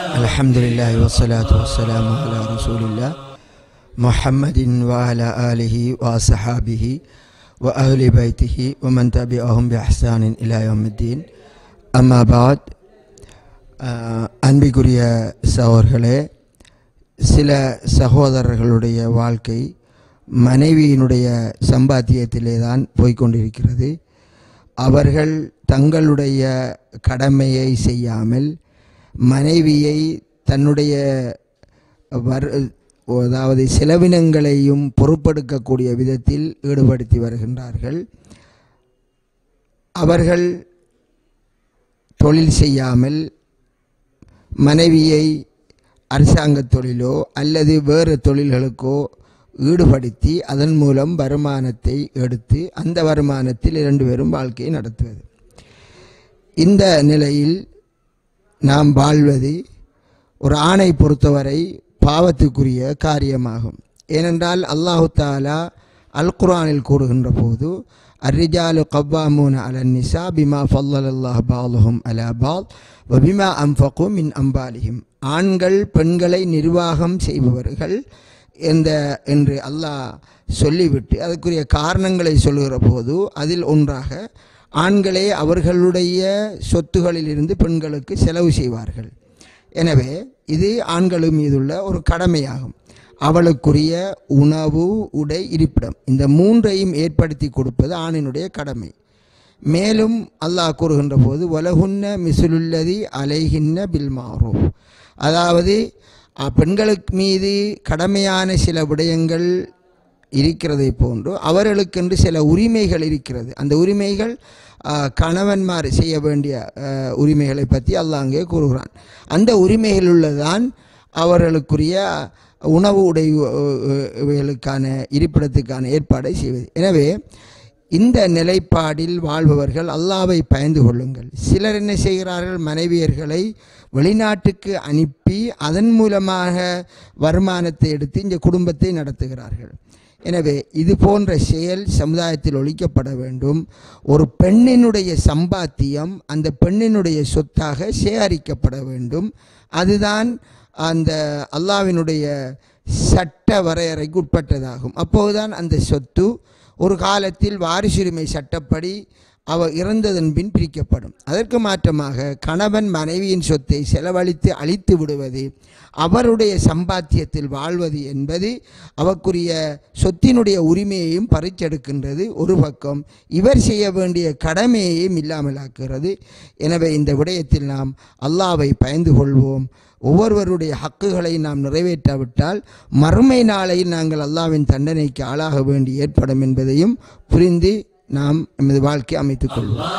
الحمد لله والصلاة والسلام على رسول الله محمد وعلى آله وصحابه وأهل بيته ومن تبعهم بإحسان إلى يوم الدين أما بعد ஆஹ், அன்பிற்குரிய சகோதரர்களே சில சகோதரர்களுடைய வாழ்க்கை மனைவியினுடைய சம்பாத்தியத்திலே தான் போய்க்கொண்டிருக்கிறது அவர்கள் தங்களுடைய கடமையை செய்யாமல் மனைவியை தன்னுடைய வர் அதாவது செலவினங்களையும் பொறுப்பெடுக்கக்கூடிய விதத்தில் ஈடுபடுத்தி வருகின்றார்கள். அவர்கள் தொழில் செய்யாமல் மனைவியை அரசாங்க தொழிலோ அல்லது வேறு தொழில்களுக்கோ ஈடுபடுத்தி அதன் மூலம் வருமானத்தை எடுத்து அந்த வருமானத்தில் இரண்டு பேரும் வாழ்க்கையை நடத்துவது. இந்த நிலையில் நாம் வாழ்வது ஒரு ஆணை பொறுத்தவரை பாவத்துக்குரிய காரியமாகும். ஏனென்றால் அல்லாஹு தாலா அல் குர்ஆனில் கூறுகின்ற போது அர்ரிஜாலு கவ்வாமூன் அலன் நிசா பிமா ஃபல்லல் அல்லாஹ் பாலுஹும் அலா பால் வபிமா அம்ஃபகு மின் அம்பாலிஹிம். ஆண்கள் பெண்களை நிர்வாகம் செய்பவர்கள் எந்த என்று அல்லாஹ் சொல்லிவிட்டு அதற்குரிய காரணங்களை சொல்லுகிற போது அதில் ஒன்றாக ஆண்களே அவர்களுடைய சொத்துகளிலிருந்து பெண்களுக்கு செலவு செய்வார்கள். எனவே இது ஆண்கள் மீதுள்ள ஒரு கடமையாகும். அவளுக்குரிய உணவு உடை இருப்பிடம். இந்த மூன்றையும் ஏற்படுத்தி கொடுப்பது ஆணினுடைய கடமை. மேலும் அல்லாஹ் கூறுகின்ற போது வலகுன்ன மிசுலுல்லதி அலைகின்ன பில் அதாவது பெண்களுக்கு மீது கடமையான சில விடயங்கள் இருக்கிறதை போன்று அவர்களுக்கென்று சில உரிமைகள் இருக்கிறது. அந்த உரிமைகள் கணவன்மார் செய்ய வேண்டிய உரிமைகளை பற்றி அல்லாஹ் அங்கே கூறுகிறான். அந்த உரிமைகள் உள்ளதான் அவர்களுக்குரிய உணவு உடைவுகளுக்கான இருப்பிடத்துக்கான ஏற்பாடை செய்வது. எனவே இந்த நிலைப்பாடில் வாழ்பவர்கள் அல்லாவை பயந்து கொள்ளுங்கள். சிலர் என்ன செய்கிறார்கள்? மனைவியர்களை வெளிநாட்டுக்கு அனுப்பி அதன் மூலமாக வருமானத்தை எடுத்து இந்த குடும்பத்தை நடத்துகிறார்கள். எனவே இது போன்ற செயல் சமுதாயத்தில் ஒழிக்கப்பட வேண்டும். ஒரு பெண்ணினுடைய சம்பாத்தியம் அந்த பெண்ணினுடைய சொத்தாக சேகரிக்கப்பட வேண்டும். அதுதான் அந்த அல்லாவினுடைய சட்ட வரையறைக்கு உட்பட்டதாகும். அப்போதுதான் அந்த சொத்து ஒரு காலத்தில் வாரிசுரிமை சட்டப்படி அவர் இறந்ததன் பின் பிரிக்கப்படும். அதற்கு மாற்றமாக கணவன் மனைவியின் சொத்தை செலவழித்து அழித்து விடுவது அவருடைய சம்பாத்தியத்தில் வாழ்வது என்பது அவக்குரிய சொத்தினுடைய உரிமையையும் பறிச்செடுக்கின்றது ஒரு பக்கம். இவர் செய்ய வேண்டிய கடமையையும் இல்லாமலாக்குகிறது. எனவே இந்த விடயத்தில் நாம் அல்லாவை பயந்து கொள்வோம். ஒவ்வொருவருடைய ஹக்குகளை நாம் நிறைவேற்றாவிட்டால் மறுமை நாளையில் நாங்கள் அல்லாவின் தண்டனைக்கு ஆளாக வேண்டி ஏற்படும் என்பதையும் புரிந்து நாம் நமது வாழ்க்கை அமைத்துக் கொள்வோம்.